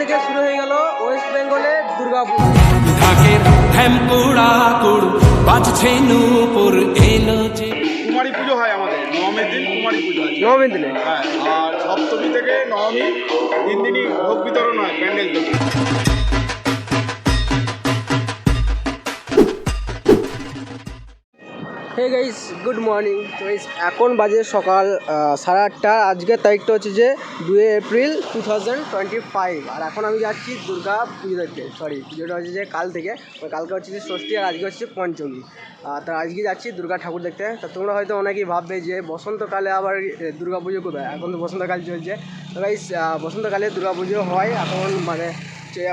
থেকে শুরু হয়ে গেল ওয়েস্ট বেঙ্গলে দুর্গাপুজো ঢাকের ঢ্যামকুড়া কুড় বাজছে নূপুর এলো যে। কুমারী পুজো হয় আমাদের নবমীর দিন কুমারী পুজো হয়। নবমীর দিনে? হ্যাঁ আর সপ্তমী থেকে নবমী তিন দিনই ভোগ বিতরণ হয় প্যান্ডেল থেকে। হে গাইস গুড মর্নিং তো এখন বাজে সকাল সাড়ে আটটা। আজকের তারিখটা হচ্ছে যে দুই April two thousand twenty five আর এখন আমি যাচ্ছি দুর্গা পুজো দেখতে সরি পুজোটা হচ্ছে যে কাল থেকে। কালকে হচ্ছে যে ষষ্ঠী, আর আজকে হচ্ছে পঞ্চমী। আর তা আজকে যাচ্ছি দুর্গা ঠাকুর দেখতে। তা তোমরা হয়তো অনেকেই ভাববে যে বসন্তকালে আবার দুর্গা পুজো কোথায় এখন তো বসন্তকাল চলছে। তো গাইস বসন্তকালে দুর্গা পুজো হয় এখন মানে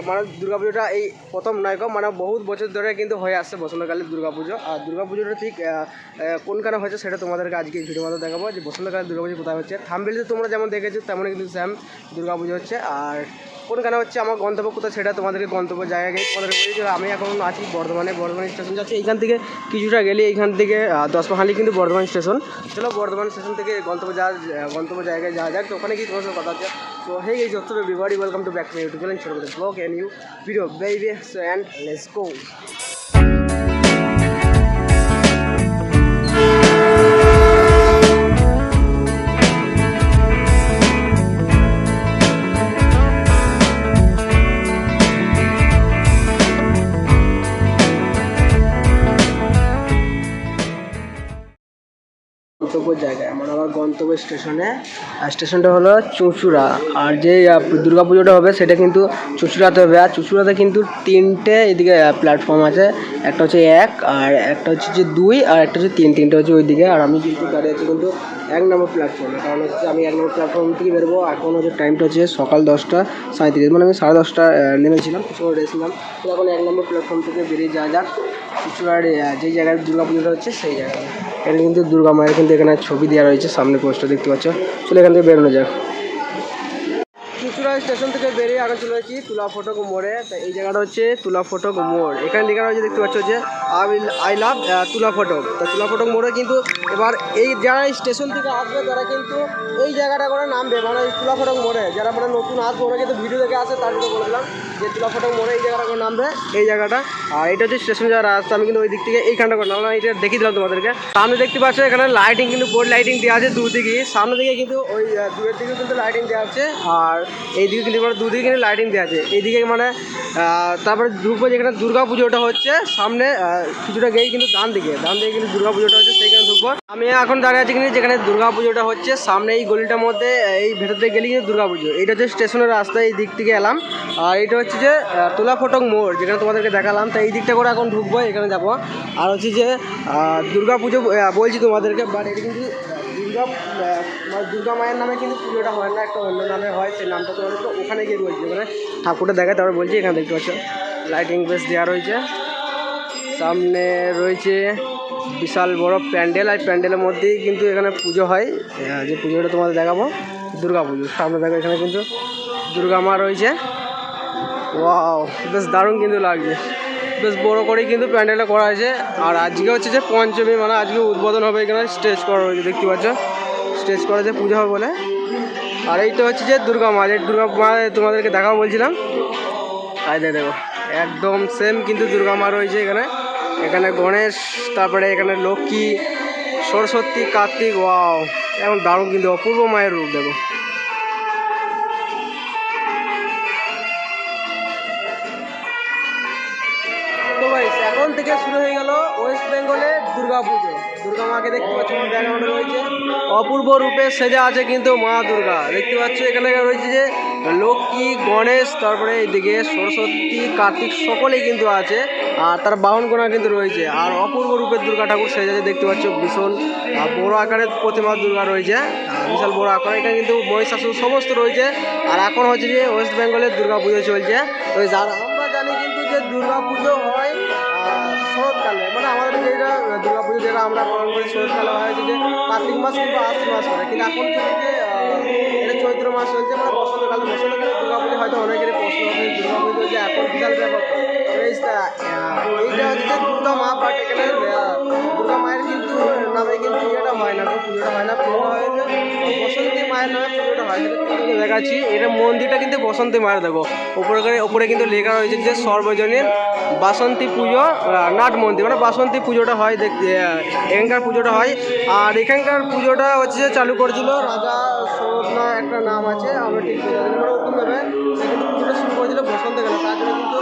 মানে পুজোটা এই প্রথম নয় মানে বহুত বছর ধরে কিন্তু হয়ে আসছে বসন্তকালে দুর্গা পুজো আর পুজোটা ঠিক কোনখানে হয়েছে সেটা তোমাদেরকে আজকে ভিডিও মধ্যে দেখাবো। যে বসন্তকালে দুর্গা পুজো কোথায় হচ্ছে থামবেলিতে তোমরা যেমন দেখেছ, তেমনই কিন্তু স্যাম পুজো হচ্ছে। আর কোনখানে হচ্ছে আমার গন্তব্য কোথায় সেটা তোমাদেরকে গন্তব্য জায়গা গিয়ে তোমাদের বলি যে আমি এখন আছি বর্ধমানে বর্ধমান স্টেশন যাচ্ছি। এইখান থেকে কিছুটা গেলে এইখান থেকে দশ পাহালি কিন্তু বর্ধমান স্টেশন চলো বর্ধমান স্টেশন থেকে গন্তব্য যাওয়া গন্তব্য জায়গায় যাওয়া যাক। তো ওখানে কি তোমার কথা হচ্ছে। তো হে এই যত everybody welcome to back to YouTube channel ছোটো vlog a new video baby and let's go জায়গায় মানে আমার গন্তব্য স্টেশনে, আর স্টেশনটা হলো চুঁচুড়া। আর যে দুর্গা পুজোটা হবে, সেটা কিন্তু চুঁচুড়াতে হবে। আর চুঁচুড়াতে কিন্তু তিনটে এদিকে প্ল্যাটফর্ম আছে। একটা হচ্ছে এক, আর একটা হচ্ছে যে দুই, আর একটা হচ্ছে তিন। তিনটে হচ্ছে ওইদিকে। আর আমি কিন্তু দাঁড়িয়ে আছি কিন্তু এক নম্বর প্ল্যাটফর্মে কারণ হচ্ছে আমি এক নম্বর প্ল্যাটফর্ম থেকে বেরোবো। এখন হচ্ছে টাইমটা হচ্ছে সকাল দশটা সাঁত্রিশ মানে আমি সাড়ে দশটা নেমেছিলাম কিছু রেস্ট নিলাম। তো এখন এক নম্বর প্ল্যাটফর্ম থেকে বেরিয়ে যাওয়া যাক। চুঁচুড়ার যে জায়গায় দুর্গা পুজোটা হচ্ছে সেই জায়গায়। এখানে কিন্তু দুর্গা মায়ের কিন্তু এখানে ছবি দেওয়া রয়েছে, সামনে পোস্টার দেখতে পাচ্ছ। চলে এখান থেকে বেরোনো যাক। চুচুড়া স্টেশন থেকে বেরিয়ে আগে চলে যাচ্ছি তুলা ফটক মোড়ে এই জায়গাটা হচ্ছে তুলা ফটক মোড় এখানে লেখা রয়েছে, দেখতে পাচ্ছ যে, আই আই লাভ তুলা ফটক তা তুলা ফটক মোড়ে কিন্তু এবার এই যারা স্টেশন থেকে আসবে, তারা কিন্তু এই জায়গাটা করে নামবে। মানে তুলা ফটক মোড়ে যারা মানে নতুন আসবে, ওরা কিন্তু ভিডিও দেখে আসে, তার জন্য বললাম যে, তুলা ফটক মোড়ে এই জায়গাটা করে নামবে, এই জায়গাটা। আর এটা হচ্ছে স্টেশন যাওয়ার রাস্তা। আমি কিন্তু ওই দিক থেকে এইখানটা করে নামলাম। এটা দেখিয়ে দিলাম তোমাদেরকে। সামনে দেখতে পাচ্ছ, এখানে লাইটিং কিন্তু বোর্ড লাইটিং দেওয়া আছে দুদিকেই সামনে দিকে কিন্তু ওই দুয়ের দিকে কিন্তু লাইটিং দেওয়া আছে। আর এইদিকে কিন্তু দুদিকে কিন্তু লাইটিং দেওয়া আছে। এইদিকে মানে তারপরে ঢুকবো যেখানে দুর্গা পুজোটা হচ্ছে, সামনে কিছুটা গিয়ে কিন্তু ডান দিকে। ডান দিকে কিন্তু দুর্গা পুজোটা হচ্ছে, সেইখানে ঢুকবো। আমি এখন দাঁড়িয়ে আছি কিন্তু যেখানে দুর্গা পুজোটা হচ্ছে, সামনে এই গলিটার মধ্যে, এই ভেতর থেকে গেলে কিন্তু দুর্গা পুজো। এটা হচ্ছে স্টেশনের রাস্তা এই দিক থেকে এলাম। আর এটা হচ্ছে যে তোলা ফটক মোড়, যেখানে তোমাদেরকে দেখালাম। তো এই দিকটা করে এখন ঢুকবো, এখানে যাব। আর হচ্ছে যে দুর্গা পুজো বলছি তোমাদেরকে বাট এটা কিন্তু দুর্গা মানে দুর্গা মায়ের নামে কিন্তু পুজোটা হয় না, একটা অন্য নামে হয়, সেই নামটা তোমাদেরকে ওখানে গিয়ে বলছি ওখানে ঠাকুরটা দেখায়, তারপর বলছি, এখানে দেখতে পাচ্ছ লাইটিং বেশ দেওয়া রয়েছে। সামনে রয়েছে বিশাল বড় প্যান্ডেল, আর প্যান্ডেলের মধ্যেই কিন্তু এখানে পুজো হয়। যে পুজোটা তোমাদের দেখাবো, দুর্গা পুজো, সামনে দেখো এখানে কিন্তু দুর্গা মা রয়েছে। ওয়াও, বেশ দারুণ কিন্তু লাগছে। বেশ বড় করেই কিন্তু প্যান্ডেলটা করা হয়েছে। আর আজকে হচ্ছে যে পঞ্চমী মানে আজকে উদ্বোধন হবে এখানে, স্টেজ করা রয়েছে দেখতে পাচ্ছ? স্টেজ করা যে পুজো হবে বলে। আর এইটা হচ্ছে যে দুর্গা মা, যে দুর্গা মা তোমাদেরকে দেখাবো বলছিলাম। তাই দেখো, একদম সেম কিন্তু দুর্গা মা রয়েছে এখানে। এখানে গণেশ, তারপরে এখানে লক্ষ্মী, সরস্বতী, কার্তিক ওয়াও এখন দারুণ কিন্তু অপূর্ব মায়ের রূপ, দেখো। অপূর্ব রূপে সেজা আছে কিন্তু মা দুর্গা। দেখতে পাচ্ছ, এখানে রয়েছে যে লক্ষ্মী, গণেশ, তারপরে এইদিকে সরস্বতী, কার্তিক সকলেই কিন্তু আছে, আর তার বাহন গোনা কিন্তু রয়েছে। আর অপূর্ব রূপে দুর্গা ঠাকুর সেজেছে দেখতে পাচ্ছ, ভীষণ বড় আকারের প্রতিমা দুর্গা রয়েছে বিশাল বড় আকার। এখানে কিন্তু মহিষাসুর সমস্ত রয়েছে, আর এখন হচ্ছে যে ওয়েস্ট বেঙ্গলের দুর্গা পুজো চলছে। তো যারা, আমরা জানি কিন্তু যে দুর্গা পুজো হয় শরৎকালে। মানে আমাদের যেটা দুর্গা যেটা আমরা পালন করি খেলা হয় যে কার্তিক মাস কিন্তু আশ্বিন মাস করে। কিন্তু এখন থেকে চৈত্র মাস হয়েছে মানে বসন্তকালে বসন্তকালে দুর্গা পুজো হয়তো অনেকেরই প্রশ্ন হবে দুর্গা পুজো যে এখন বিশাল ব্যাপার এইটা হচ্ছে দুর্গা মা বাট এখানে দুর্গা মায়ের কিন্তু নামে কিন্তু হয় না পুজোটা হয় না বসন্তী মায়ের নামে পুজোটা হয় তোমাদেরকে দেখাচ্ছি এটা মন্দিরটা কিন্তু বসন্তী মায়ের দেখো। উপরে করে- উপরে কিন্তু লেখা রয়েছে যে সর্বজনীন বাসন্তী পুজো নাট মন্দির। মানে বাসন্তী পুজোটা হয় দেখতে এখানকার পুজোটা হয়। আর এখানকার পুজোটা হচ্ছে যে চালু করেছিল রাজা সরোদনা একটা নাম আছে আমরা ঠিক বলতে পারি না, ওরকম ভাবে সে কিন্তু পুজোটা শুরু করেছিল বসন্তকালে তার জন্য কিন্তু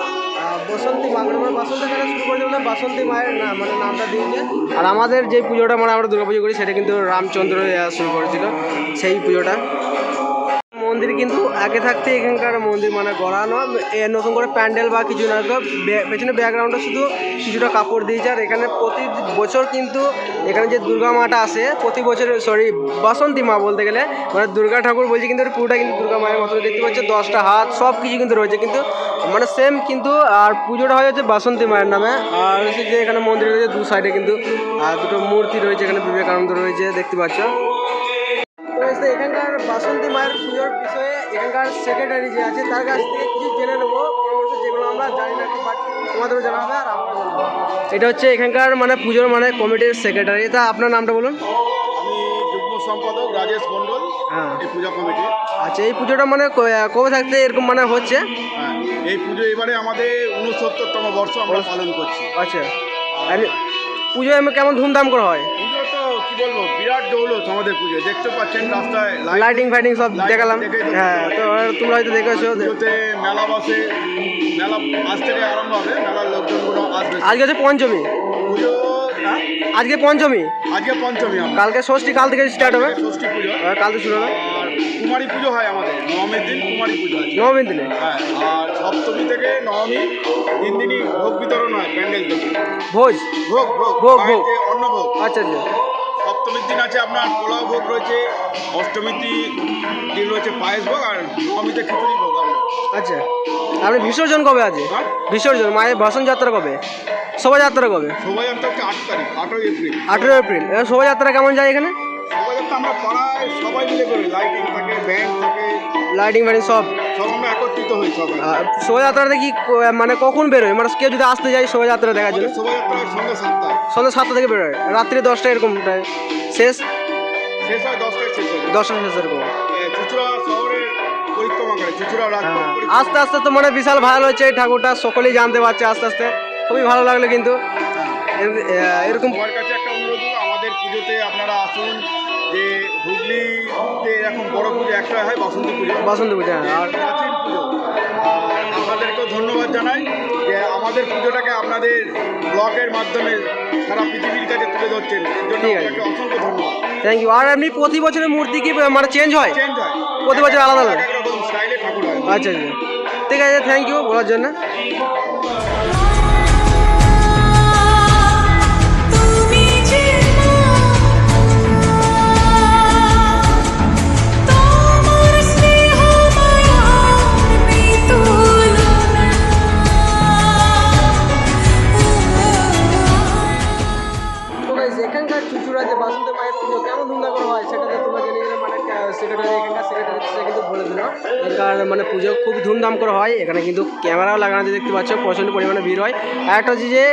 বসন্তী মা মানে থেকে শুরু করে বলে বাসন্তী মায়ের না মানে নামটা দিয়েছে। আর আমাদের যে পুজোটা মানে আমরা দুর্গাপুজো করি, সেটা কিন্তু রামচন্দ্র শুরু করেছিল, সেই পুজোটা। মন্দির কিন্তু আগে থাকতে এখানকার মন্দির মানে গড়ানো। নতুন করে প্যান্ডেল বা কিছু না পেছনে ব্যাকগ্রাউন্ডে শুধু কিছুটা কাপড় দিয়েছে। আর এখানে প্রতি বছর কিন্তু এখানে যে দুর্গা মাটা আসে, প্রতি বছর সরি বাসন্তী মা বলতে গেলে মানে দুর্গা ঠাকুর বলছি কিন্তু পুরোটা কিন্তু দুর্গা মায়ের মতো। দেখতে পাচ্ছে, দশটা হাত, সব কিছু কিন্তু রয়েছে। কিন্তু মানে সেম কিন্তু, আর পুজোটা হয় হচ্ছে বাসন্তী মায়ের নামে। আর হচ্ছে যে এখানে মন্দির রয়েছে দু সাইডে কিন্তু, আর দুটো মূর্তি রয়েছে, এখানে বিবেকানন্দ রয়েছে, দেখতে পাচ্ছ। এই যে এখানকার বাসন্তী মায়ের পুজোর বিষয়ে এখানকার সেক্রেটারি যে আছে তার কাছ থেকে কিছু জেনে নেব যেগুলো আমরা জানি না বাট তোমাদেরও জানা হবে আর। এটা হচ্ছে এখানকার মানে পুজোর মানে কমিটির সেক্রেটারি তা আপনার নামটা বলুন। আমি যুগ্ম সম্পাদক রাজেশ মণ্ডল হ্যাঁ। এই পূজা কমিটি। আচ্ছা এই পুজোটা মানে কবে থাকতে এরকম মানে হচ্ছে? হ্যাঁ এই পুজো এবারে আমাদের উনসত্তরতম বর্ষ আমরা পালন করছি। আচ্ছা। আর পুজো এমনি কেমন ধুমধাম করে হয়? বলব বিরাট জৌলত আমাদের পুজো দেখতে পাচ্ছেন রাস্তায় লাইটিং ফাইটিং সব দেখালাম। হ্যাঁ তো তোমরা হয়তো দেখেছ পুজোতে মেলা বসে মেলা আজ থেকে আরম্ভ হবে মেলার লোকজনগুলো আসবে। আজকে হচ্ছে পঞ্চমী। পুজো হ্যাঁ? আজকে পঞ্চমী। আজকে পঞ্চমী কালকে ষষ্ঠী কাল থেকে স্টার্ট হবে। ষষ্ঠী পুজো। কাল তো শুরু হবে। আর কুমারী পুজো হয় আমাদের। নবমীর দিন কুমারী পুজো আছে। নবমীর দিনে? হ্যাঁ আর সপ্তমী থেকে নবমী তিন দিনই ভোগ বিতরণ হয় প্যান্ডেল থেকে। ভোজ? ভোগ ভোগ। ভোগ, ভোগ। বাড়িতে অন্নভোগ। আচ্ছা আচ্ছা। সপ্তমীর দিন আছে আপনার পোলাও ভোগ রয়েছে অষ্টমীর দিন রয়েছে পায়েস ভোগ আর নবমীতে খিচুড়ি ভোগ আচ্ছা আপনি বিসর্জন কবে আছে? হ্যাঁ? বিসর্জন মায়ের ভাষণ যাত্রা কবে? শোভাযাত্রা কবে? শোভাযাত্রা হচ্ছে আট তারিখ আটই এপ্রিল। আঠেরো এপ্রিল এবার শোভাযাত্রা কেমন যায় এখানে? শোভাযাত্রা আমরা পাড়ায় সবাই মিলে করি লাইটিং থাকে ব্যান্ড থাকে। লাইটিং ফাইটিং সব। একত্রিত হই সবাই। শোভাযাত্রাতে কি মানে কখন বেরোয় মানে কেউ যদি আসতে যায় শোভাযাত্রা দেখার জন্য। শোভাযাত্রা হয় সন্ধ্যে সাতটায়। সন্ধ্যা সাতটা থেকে বেরোয় রাত্রি দশটা এরকম টাইম শেষ? শেষ হয় দশটায় শেষ হয়। দশটা শেষ এরকম। চুচুড়া শহরের পরিক্রমা করে চুচুড়া রাজপথ হ্যাঁ। আস্তে আস্তে তো মানে বিশাল ভাইরাল হচ্ছে এই ঠাকুরটা সকলেই জানতে পারছে আস্তে আস্তে। খুবই ভালো লাগল কিন্তু। এরকম সবার কাছে একটা অনুরোধ আমাদের পুজোতে আপনারা আসুন যে হুগলিতে এরকম বড় পুজো একটা হয় বসন্ত পুজো। বসন্ত পূজা আর প্রাচীন পুজো। ধন্যবাদ জানাই যে আমাদের পুজোটাকে আপনাদের ব্লকের মাধ্যমে সারা পৃথিবীর কাছে তুলে ধরছেন। এর জন্য। আপনাকে অসংখ্য ধন্যবাদ। থ্যাংক ইউ আর এমনি প্রতি বছরের মূর্তি কি মানে চেঞ্জ হয়? চেঞ্জ হয়। প্রতি বছর আলাদা আলাদা? স্টাইলে ঠাকুর হয়। আচ্ছা আচ্ছা। ঠিক আছে থ্যাংক ইউ বলার জন্য। সেক্রেটারি কিন্তু বলে মানে পুজো খুব ধুমধাম করে হয়। এখানে কিন্তু ক্যামেরাও লাগানো দেখতে পাচ্ছ, প্রচণ্ড পরিমাণে ভিড় হয়। আর একটা হচ্ছে যে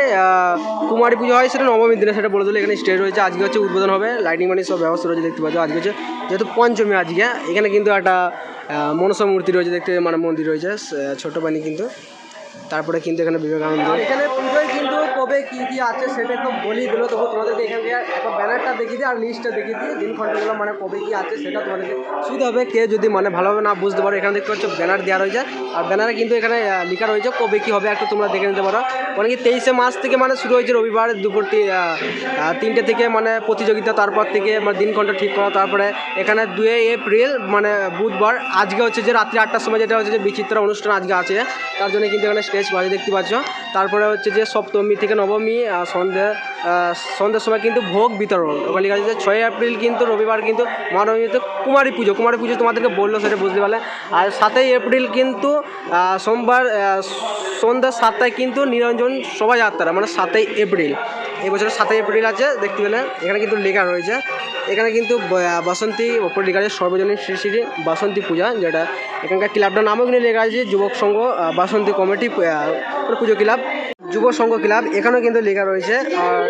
কুমারী পুজো হয়, সেটা নবমীর দিনে, সেটা বলে দিল। এখানে স্টেজ রয়েছে, আজকে হচ্ছে উদ্বোধন হবে। লাইটিং মানে সব ব্যবস্থা রয়েছে, দেখতে পাচ্ছ। আজকে হচ্ছে যেহেতু পঞ্চমী আজকে, এখানে কিন্তু একটা মনসা মূর্তি রয়েছে, দেখতে মানে মন্দির রয়েছে ছোট পানি কিন্তু। তারপরে কিন্তু এখানে বিবেকানন্দ। এখানে পুজোয় কিন্তু কবে কি কি আছে সেটা একটু বলি দিল তবু তোমাদেরকে এখানে একটা ব্যানারটা দেখিয়ে দিই আর লিস্টটা দেখিয়ে দিই। দিন ঘন্টাগুলো মানে কবে কি আছে সেটা তোমাদেরকে সুবিধা হবে। কে যদি মানে ভালোভাবে না বুঝতে পারো, এখানে দেখতে পাচ্ছ ব্যানার দেওয়া রয়েছে। আর ব্যানারে কিন্তু এখানে লেখা রয়েছে কবে কি হবে, একটু তোমরা দেখে নিতে পারো। মানে কি তেইশে মার্চ থেকে মানে শুরু হয়েছে রবিবার, দুপুর তিনটে থেকে মানে প্রতিযোগিতা, তারপর থেকে মানে দিন ঘণ্টা ঠিক করা, তারপরে এখানে দুই এপ্রিল মানে বুধবার, আজকে হচ্ছে যে রাত্রি আটটার সময় যেটা হচ্ছে যে বিচিত্র অনুষ্ঠান আজকে আছে। তার জন্য কিন্তু এখানে স্টেজ বাজে দেখতে পাচ্ছ। তারপরে হচ্ছে যে সপ্তমী থেকে নবমী আহ, সন্ধে আহ, সন্ধ্যের সময় কিন্তু ভোগ বিতরণ। ওখানে লেখা আছে ছয় এপ্রিল কিন্তু রবিবার কিন্তু মহানবমীতে কুমারী পুজো। কুমারী পুজো তোমাদেরকে বলল সেটা বুঝতে পারলে। আর সাতই এপ্রিল কিন্তু সোমবার সন্ধ্যা সাতটায় কিন্তু নিরঞ্জন শোভাযাত্রা মানে সাতই এপ্রিল। এই বছর সাতই এপ্রিল আছে দেখতে পেলে। এখানে কিন্তু লেখা রয়েছে এখানে কিন্তু বাসন্তী আছে সর্বজনীন শ্রী শ্রী বাসন্তী পূজা, যেটা এখানকার ক্লাবটার নামও কিন্তু লেখা আছে, যুবক সংঘ বাসন্তী কমিটি পুজো ক্লাব, যুব সংঘ ক্লাব, এখানেও কিন্তু লেখা রয়েছে। আর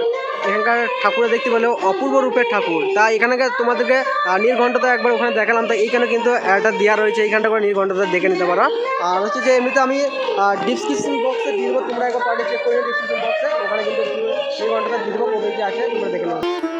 এখানকার ঠাকুরে দেখতে পেলেও অপূর্ব রূপের ঠাকুর। তা এখানে তোমাদেরকে নীলঘণ্টটা একবার ওখানে দেখালাম, তা এইখানে কিন্তু একটা দেওয়া রয়েছে, এইখানটা করে নীলঘণ্টটা দেখে নিতে পারো। আর হচ্ছে যে, এমনিতে আমি ডিসক্রিপশন বক্সে দিয়ে তোমরা একবার পার্টি চেক করে ডিসক্রিপশন বক্সে ওখানে কিন্তু নীলঘণ্টটা দিয়ে দেবো আছে, তোমরা দেখে নেব।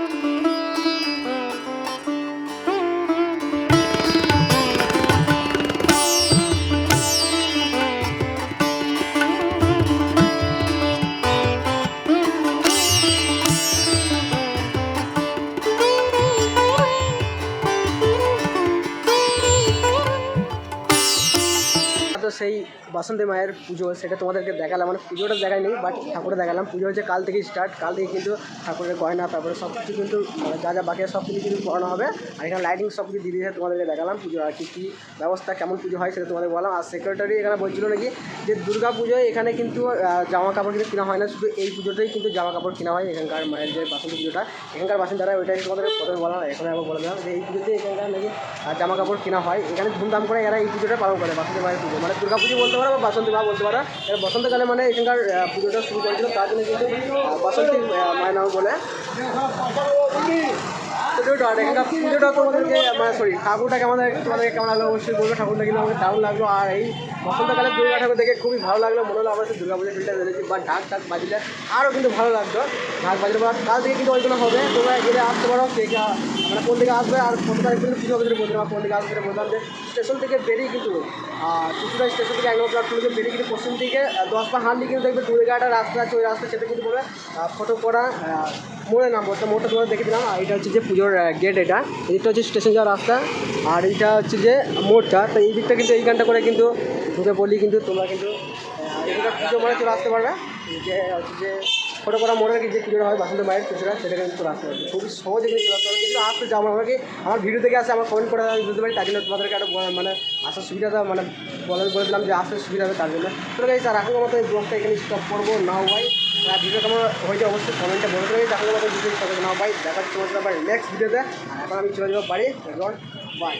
তো সেই বাসন্তী মায়ের পুজো, সেটা তোমাদেরকে দেখালাম। মানে পুজোটা দেখাইনি বাট ঠাকুরে দেখালাম। পুজো হচ্ছে কাল থেকেই স্টার্ট কাল থেকে কিন্তু ঠাকুরের গয়না, তারপরে সব কিছু কিন্তু যা যা বাকি সব কিছু কিন্তু করানো হবে। আর এখানে লাইটিং সব কিছু দিয়ে দিয়ে তোমাদেরকে দেখালাম। পুজো আর কি, কী ব্যবস্থা, কেমন পুজো হয় সেটা তোমাদের বললাম। আর সেক্রেটারি এখানে বলছিল নাকি যে দুর্গা পুজোয় এখানে কিন্তু জামা কাপড় কিন্তু কেনা হয় না। শুধু এই পুজোতেই কিন্তু জামা কাপড় কেনা হয় এখানকার মায়ের যে বাসন্তী পুজোটা। এখানকার বাসিন্দারা ওইটাই তোমাদের প্রথমে বলা হয় এখন আবার বলে দিলাম যে এই পুজোতে এখানকার নাকি জামা কাপড় কেনা হয়। এখানে ধুমধাম করে এরা এই পুজোটা পালন করে, বাসন্তী মায়ের পুজো। মানে দুর্গা পুজো বলতে পারো বা বাসন্তী মা বলতে পারো। বসন্তকালে মানে এখানকার পুজোটা শুরু করেছিল, তার জন্য কিন্তু বাসন্তী মায়ের নাম বলে। পুজোটা মানে সরি ঠাকুরটাকে আমাদের কেমন লাগল অবশ্যই ঠাকুরটা কিন্তু লাগল। আর এই বসন্তকালে ঠাকুর দেখে খুবই ভালো লাগল, মনে হলো আমরা বা ঢাক বাজিলে আরও কিন্তু ভালো লাগতো। ঢাক পর কাল থেকে কিন্তু ওইগুলো হবে, তোমরা গেলে আসতে পারো মানে কোন দিকে আসবে, আর কত তারিখ কিন্তু পুজো হবে বলতে কোন দিকে আসবে স্টেশন থেকে বেরিয়ে কিন্তু স্টেশন থেকে এক থেকে বেরিয়ে কিন্তু পশ্চিম দিকে। দশ পা হাঁটলে কিন্তু দেখবে দূরে দুর্গাটা রাস্তা আছে, ওই রাস্তা সেটা কিন্তু বলে ফটো করা মোড়ে নাম বলতে মোড়টা তোমাদের দেখে দিলাম। আর এটা হচ্ছে যে পুজোর গেট এটা। এটা হচ্ছে স্টেশন যাওয়ার রাস্তা। আর এটা হচ্ছে যে মোড়টা। তো এই দিকটা কিন্তু এইখানটা করে কিন্তু ঢুকে বলি কিন্তু তোমরা কিন্তু এটা পুজো মানে চলে আসতে পারবে। যে হচ্ছে যে ফটো করা মোড়ের যে পুজোটা হয় বাসন্ত মায়ের পুজোটা সেটা কিন্তু চলে আসতে পারবে খুবই সহজে কিন্তু চলে আসতে পারবে কিন্তু আসতে যাও আমাকে। আমার ভিডিও থেকে আসে, আমার কমেন্ট করে আমি বুঝতে পারি তার জন্য তোমাদেরকে একটা মানে আসার সুবিধাটা মানে বলে বলে দিলাম যে আসতে সুবিধা হবে তার জন্য। তো গাইস আর এখন মতো এই ব্লগটা এখানে স্টপ করব না হয় আর ভিডিও কেমন হয়েছে অবশ্যই কমেন্টে বলে দেবে। এখন মতো ভিডিও স্টপ নাও ভাই হচ্ছে তোমাদের আবার নেক্সট ভিডিওতে এখন আমি চলে যাব বাড়ি বাই